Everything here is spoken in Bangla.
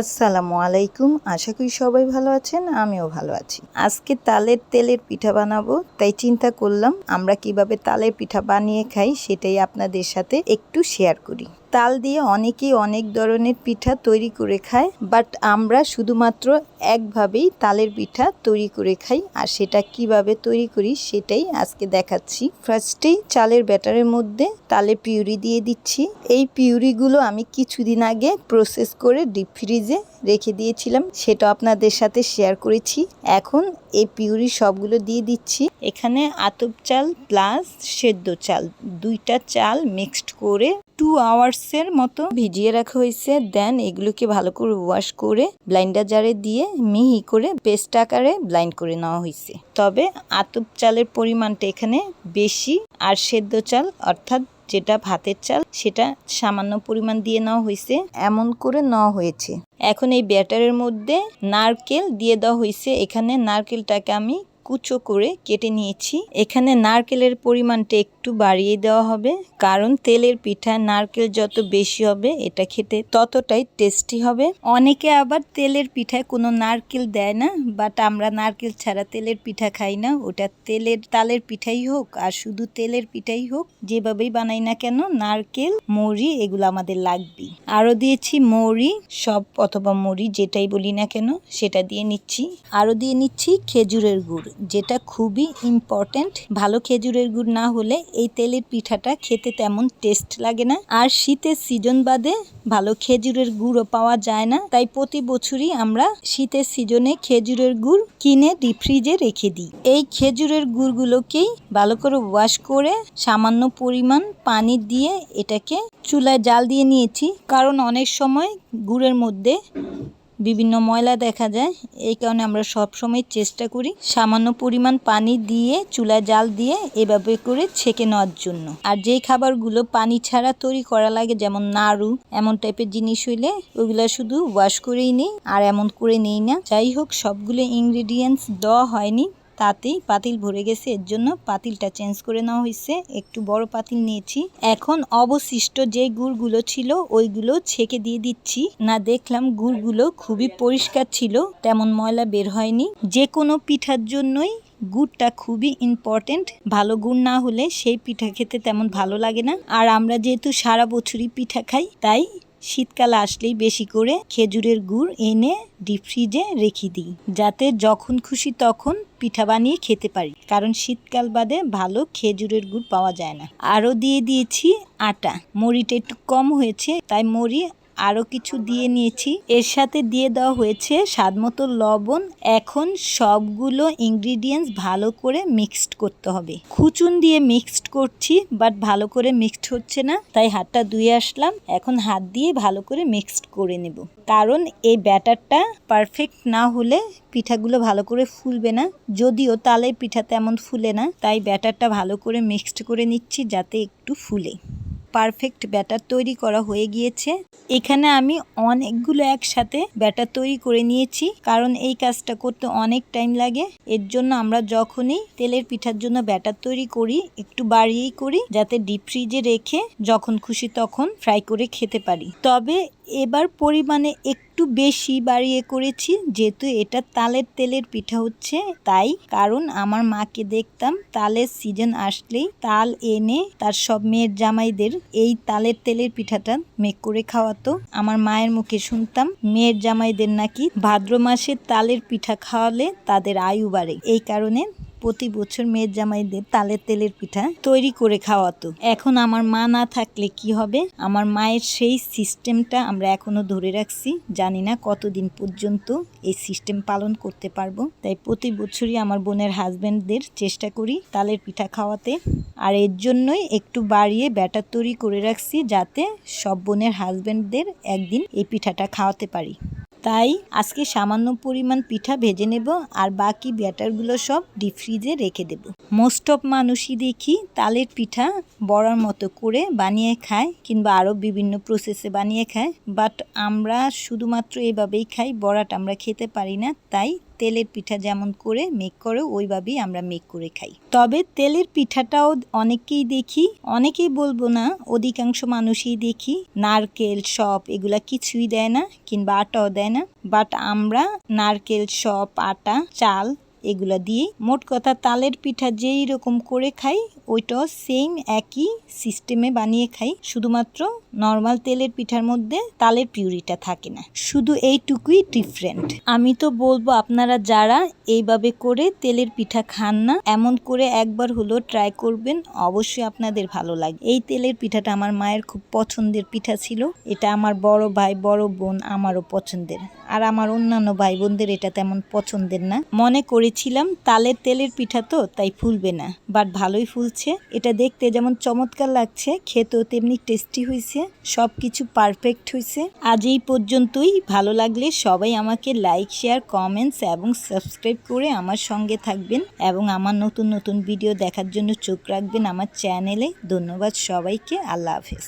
আসসালামু আলাইকুম। আশা করি সবাই ভালো আছেন, আমিও ভালো আছি। আজকে তালের তেলের পিঠা বানাবো, তাই চিন্তা করলাম আমরা কীভাবে তালের পিঠা বানিয়ে খাই সেটাই আপনাদের সাথে একটু শেয়ার করি। তাল দিয়ে অনেকেই অনেক ধরনের পিঠা তৈরি করে খায় বাট আমরা শুধুমাত্র একভাবেই তালের পিঠা তৈরি করে খাই। আর সেটা কীভাবে তৈরি করি সেটাই আজকে দেখাচ্ছি। ফার্স্টেই চালের ব্যাটারের মধ্যে তালে পিউরি দিয়ে দিচ্ছি। এই পিউরিগুলো আমি কিছুদিন আগে প্রসেস করে ডিপ ফ্রিজে রেখে দিয়েছিলাম। সেটা আপনাদের সাথে শেয়ার করেছি। এখন এই পিউরি সবগুলো দিয়ে দিচ্ছি। এখানে আতপ চাল প্লাস সেদ্ধ চাল, দুইটা চাল মিক্সড করে টু আওয়ার্সের মতো ভিজিয়ে রাখা হয়েছে। দেন এগুলোকে ভালো করে ওয়াশ করে ব্লাইন্ডার জারে দিয়ে মিহি করে পেস্ট আকারে ব্লাইন্ড করে নেওয়া হয়েছে। তবে আতপ চালের পরিমাণটা এখানে বেশি আর সেদ্ধ চাল, অর্থাৎ যেটা ভাতের চাল, সেটা সামান্য পরিমাণ দিয়ে নেওয়া হয়েছে। এমন করে নেওয়া হয়েছে। এখন এই ব্যাটারের মধ্যে নারকেল দিয়ে দেওয়া হয়েছে। এখানে নারকেলটাকে আমি কুচো করে কেটে নিয়েছি। এখানে নারকেলের পরিমাণটা একটু বাড়িয়ে দেওয়া হবে। কারণ তেলের পিঠা নারকেল যত বেশি হবে, এটা খেতে ততটাই টেস্টি হবে। অনেকে আবার তেলের পিঠায় কোনো নারকেল দেয় না বাট আমরা নারকেল ছাড়া তেলের পিঠা খাই না। ওটা তেলের, তালের পিঠাই হোক, আর শুধু তেলের পিঠাই হোক, যেভাবেই বানাই না কেন, নারকেল, মৌরি, এগুলো আমাদের লাগবে আরও দিয়েছি মৌরি, সব অথবা মৌরি যেটাই বলি না কেন, সেটা দিয়ে নিচ্ছি। আরও দিয়ে নিচ্ছি খেজুরের গুড়, যেটা খুবই ইম্পর্ট্যান্ট ভালো খেজুরের গুড় না হলে এই তেলের পিঠাটা খেতে তেমন টেস্ট লাগে না। আর শীতের সিজন বাদে ভালো খেজুরের গুড়ও পাওয়া যায় না। তাই প্রতি বছরই আমরা শীতের সিজনে খেজুরের গুড় কিনে ডিপ ফ্রিজে রেখে দিই। এই খেজুরের গুড়গুলোকেই ভালো করে ওয়াশ করে সামান্য পরিমাণ পানি দিয়ে এটাকে চুলায় জাল দিয়ে নিয়েছি। কারণ অনেক সময় গুড়ের মধ্যে বিভিন্ন ময়লা দেখা যায়। এই কারণে আমরা সবসময় চেষ্টা করি সামান্য পরিমাণ পানি দিয়ে চুলা জাল দিয়ে এভাবে করে ছেঁকে নেওয়ার জন্য। আর যেই খাবারগুলো পানি ছাড়া তৈরি করা লাগে, যেমন নাড়ু, এমন টাইপের জিনিস হইলে ওগুলো শুধু ওয়াশ করেই নিই, আর এমন করে নেই না। যাই হোক, সবগুলো ইনগ্রেডিয়েন্টস দেওয়া হয়নি। তাতেই পাতিল ভরে গেছে। এর জন্য পাতিলটা চেঞ্জ করে নেওয়া হয়েছে। একটু বড় পাতিল নিয়েছি। এখন অবশিষ্ট যে গুড়গুলো ছিল, ওইগুলো ছেঁকে দিয়ে দিচ্ছি। না, দেখলাম গুড়গুলো খুবই পরিষ্কার ছিল, তেমন ময়লা বের হয়নি। যে কোনো পিঠার জন্যই গুড়টা খুবই ইম্পর্টেন্ট ভালো গুড় না হলে সেই পিঠা খেতে তেমন ভালো লাগে না। আর আমরা যেহেতু সারা বছরই পিঠা খাই, তাই শীতকাল আসলেই বেশি করে খেজুরের গুড় এনে ডিপ ফ্রিজে রেখে দিই, যাতে যখন খুশি তখন পিঠা বানিয়ে খেতে পারি। কারণ শীতকাল বাদে ভালো খেজুরের গুড় পাওয়া যায় না। আরও দিয়ে দিয়েছি আটা। মরিটা একটু কম হয়েছে, তাই মুড়ি আরও কিছু দিয়ে নিয়েছি। এর সাথে দিয়ে দেওয়া হয়েছে স্বাদ মতো লবণ। এখন সবগুলো ইনগ্রিডিয়েন্টস ভালো করে মিক্সড করতে হবে। খুচুন দিয়ে মিক্সড করছি বাট ভালো করে মিক্সড হচ্ছে না, তাই হাতটা ধুয়ে আসলাম। এখন হাত দিয়ে ভালো করে মিক্সড করে নেব। কারণ এই ব্যাটারটা পারফেক্ট না হলে পিঠাগুলো ভালো করে ফুলবে না। যদিও তালে পিঠা তেমন ফুলে না, তাই ব্যাটারটা ভালো করে মিক্সড করে নিচ্ছি, যাতে একটু ফুলে। পারফেক্ট ব্যাটার তৈরি করা হয়ে গিয়েছে। এখানে আমি অনেকগুলো একসাথে ব্যাটার তৈরি করে নিয়েছি, কারণ এই কাজটা করতে অনেক টাইম লাগে। এর জন্য আমরা যখনই তেলের পিঠার জন্য ব্যাটার তৈরি করি, একটু বাড়িয়েই করি, যাতে ডিপ ফ্রিজে রেখে যখন খুশি তখন ফ্রাই করে খেতে পারি। তবে এবার পরিমাণে একটু বেশি বাড়িয়ে করেছি, যেহেতু এটা তালের তেলের পিঠা হচ্ছে, তাই কারণ আমার মাকে দেখতাম তালের সিজন আসলেই তাল এনে তার সব মেয়ের জামাইদের এই তালের তেলের পিঠাটা মেক করে খাওয়াতো। আমার মায়ের মুখে শুনতাম, মেয়ের জামাইদের নাকি ভাদ্র মাসে তালের পিঠা খাওয়ালে তাদের আয়ু বাড়ে। এই কারণে প্রতি বছর মেয়ের জামাইদের তালের তেলের পিঠা তৈরি করে খাওয়াতো। এখন আমার মা না থাকলে কি হবে? আমার মায়ের সেই সিস্টেমটা আমরা এখনও ধরে রাখছি। জানি না কতদিন পর্যন্ত এই সিস্টেম পালন করতে পারব। তাই প্রতি বছরই আমার বোনের হাজব্যান্ডদের চেষ্টা করি তালের পিঠা খাওয়াতে। আর এর জন্যই একটু বাড়িয়ে ব্যাটার তৈরি করে রাখছি যাতে সব বোনের হাজব্যান্ডদের একদিন এই পিঠাটা খাওয়াতে পারি। তাই আজকে সামান্য পরিমাণ পিঠা ভেজে নেব আর বাকি ব্যাটারগুলো সব ডিপ ফ্রিজে রেখে দেব। মোস্ট অফ মানুষই দেখি তালের পিঠা বড়ার মতো করে বানিয়ে খায় কিংবা আরও বিভিন্ন প্রসেসে বানিয়ে খায় বাট আমরা শুধুমাত্র এভাবেই খাই, বড়াটা আমরা খেতে পারি না, তাই তেলের পিঠা যেমন করে মেক করে, ওইভাবেই আমরা মেক করে খাই। তবে তেলের পিঠাটাও অনেকেই দেখি, অনেকেই বলব না, অধিকাংশ মানুষই দেখি, নারকেল সব এগুলা কিছুই দেয় না, কিংবা আটাও দেয় না বাট আমরা নারকেল সব, আটা, চাল এগুলা দিয়ে মোট কথা তালের পিঠা যেই রকম করে খাই ওইটাও সেম একই সিস্টেমে বানিয়ে খাই। শুধুমাত্র নর্মাল তেলের পিঠার মধ্যে তালের পিউরিটা থাকে না। শুধু এইটুকুই ডিফারেন্ট আমি তো বলব, আপনারা যারা এইভাবে করে তেলের পিঠা খান না, এমন করে একবার হলো ট্রাই করবেন। অবশ্যই আপনাদের ভালো লাগে। এই তেলের পিঠাটা আমার মায়ের খুব পছন্দের পিঠা ছিল। এটা আমার বড় ভাই, বড় বোন আমারও পছন্দের। আর আমার অন্যান্য ভাই বোনদের এটা তেমন পছন্দের না। মনে করেছিলাম, তালের তেলের পিঠা তো, তাই ফুলবে না। বাট ভালোই ফুলছে এটা দেখতে যেমন চমৎকার লাগছে, খেতেও তেমনি টেস্টি হয়েছে সব কিছু পারফেক্ট হয়েছে। আজ এই পর্যন্তই, ভালো লাগলে সবাই আমাকে লাইক শেয়ার কমেন্টস এবং সাবস্ক্রাইব করে আমার সঙ্গে থাকবেন এবং আমার নতুন নতুন ভিডিও দেখার জন্য চোখ রাখবেন আমার চ্যানেলে ধন্যবাদ সবাইকে, আল্লাহ হাফেজ।